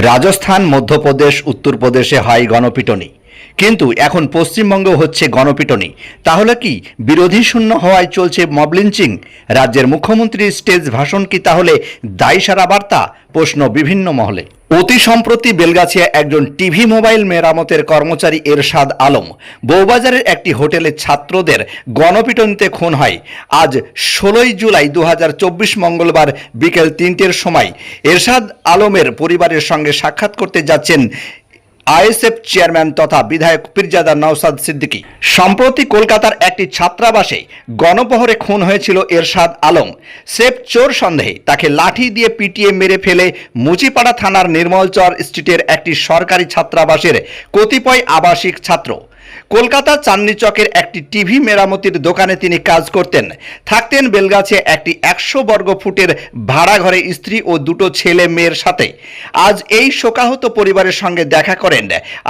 রাজস্থান মধ্যপ্রদেশ উত্তরপ্রদেশে হয় গণপিটনি। কিন্তু এখন পশ্চিমবঙ্গ হচ্ছে গণপিটনি। তাহলে কি বিরোধী শূন্য হওয়ায় চলছে মবলিঞ্চিং রাজ্যের মুখ্যমন্ত্রীর স্টেজ ভাষণ কি তাহলে দায়ী সারা বার্তা? প্রশ্ন বিভিন্ন মহলে। অতি সম্প্রতি বেলগাছিয়া একজন টিভি মোবাইল মেরামতের কর্মচারী এরশাদ আলম। বৌবাজারের একটি হোটেলে ছাত্রদের গণপিটনিতে খুন হয়। আজ ষোলোই জুলাই দু হাজার চব্বিশ মঙ্গলবার বিকেল তিনটের সময় এরশাদ আলমের পরিবারের সঙ্গে সাক্ষাৎ করতে যাচ্ছেন আইএসএফ চেয়ারম্যান তথা বিধায়ক পিরজাদা নওসাদ সিদ্দিকী। সম্প্রতি কলকাতার একটি ছাত্রাবাসে গণপহরে খুন হয়েছিল এরশাদ আলম। সেফ চোর সন্দেহে তাকে লাঠি দিয়ে পিটিয়ে মেরে ফেলে মুচিপাড়া থানার নির্মলচর স্ট্রিটের একটি সরকারি ছাত্রাবাসের কতিপয় আবাসিক ছাত্র। কলকাতা চাঁদনি চকের একটি টিভি মেরামতির দোকানে তিনি কাজ করতেন। থাকতেন বেলগাছে একটি একশো বর্গ ফুটের ভাড়া ঘরে স্ত্রী ও দুটো ছেলে মেয়ের সাথে। আজ এই শোকাহত পরিবারের সঙ্গে দেখা করেন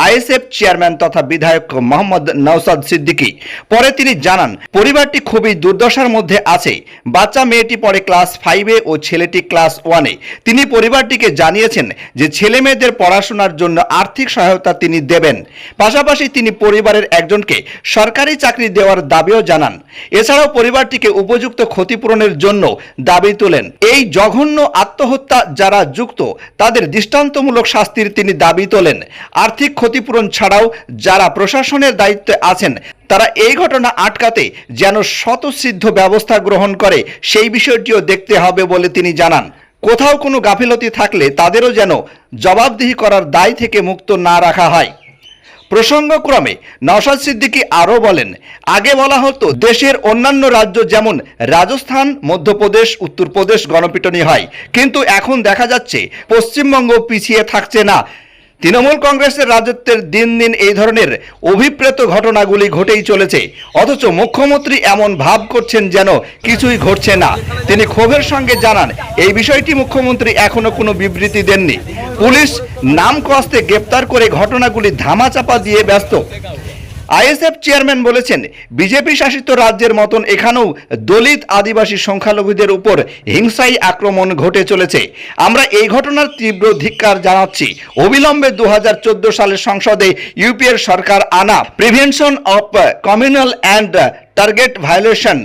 আইএসএফ চেয়ারম্যান তথা বিধায়ক মোহাম্মদ নওসাদ সিদ্দিকী। পরে তিনি জানান, পরিবারটি খুবই দুর্দশার মধ্যে আছে। বাচ্চা মেয়েটি পড়ে ক্লাস ফাইভে ও ছেলেটি ক্লাস ওয়ানে তিনি পরিবারটিকে জানিয়েছেন যে ছেলে মেয়েদের পড়াশোনার জন্য আর্থিক সহায়তা তিনি দেবেন। পাশাপাশি তিনি পরিবারের একজনকে সরকারি চাকরি দেওয়ার দাবিও জানান। এছাড়াও পরিবারটিকে উপযুক্ত ক্ষতিপূরণের জন্য দাবি তোলেন। এই জঘন্য আত্মহত্যা যারা যুক্ত, তাদের দৃষ্টান্তমূলক শাস্তির তিনি দাবি তোলেন। আর্থিক ক্ষতিপূরণ ছাড়াও যারা প্রশাসনের দায়িত্বে আছেন, তারা এই ঘটনা আটকাতে যেন স্বতঃসিদ্ধ ব্যবস্থা গ্রহণ করে, সেই বিষয়টিও দেখতে হবে বলে তিনি জানান। কোথাও কোনো গাফিলতি থাকলে তাদেরও যেন জবাবদিহি করার দায় থেকে মুক্ত না রাখা হয়। প্রসঙ্গক্রমে নওশাদ সিদ্দিকী আরও বলেন, আগে বলা হতো দেশের অন্যান্য রাজ্য যেমন রাজস্থান, মধ্যপ্রদেশ, উত্তরপ্রদেশ গণপিটনি হয়, কিন্তু এখন দেখা যাচ্ছে পশ্চিমবঙ্গ পিছিয়ে থাকছে না। তৃণমূল কংগ্রেসের রাজত্বের দিন দিন এই ধরনের অভিপ্রেত ঘটনাগুলি ঘটেই চলেছে, অথচ মুখ্যমন্ত্রী এমন ভাব করছেন যেন কিছুই ঘটছে না। তিনি ক্ষোভের সঙ্গে জানান, এই বিষয়টি মুখ্যমন্ত্রী এখনও কোনো বিবৃতি দেননি। পুলিশ নাম কস্তে গ্রেপ্তার করে ঘটনাগুলি ধামাচাপা দিয়ে ব্যস্ত। আইএসএফ চেয়ারম্যান বলেছেন, বিজেপি শাসিত রাজ্যের মতন এখানেও দলিত আদিবাসী সংখ্যালঘুদের উপর হিংসাই আক্রমণ ঘটে চলেছে। আমরা এই ঘটনার তীব্র ধিক্কার জানাচ্ছি। অবিলম্বে দু সালের সংসদে ইউপিএর সরকার আনা, prevention of communal and target violation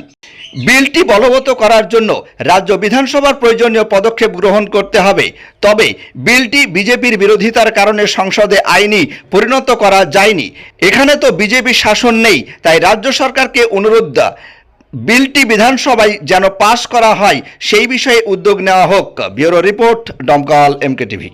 বিলটি বলবৎ করার জন্য রাজ্য বিধানসভার প্রয়োজনীয় পদক্ষেপ গ্রহণ করতে হবে। তবে বিলটি বিজেপির বিরোধিতার কারণে সংসদে আইনি পরিণত করা যায়নি। এখানে তো বিজেপি শাসন নেই, তাই রাজ্য সরকারকে অনুরোধ বিলটি বিধানসভায় যেন পাশ করা হয়, সেই বিষয়ে উদ্যোগ নেওয়া হোক। Bureau report Domkal MK TV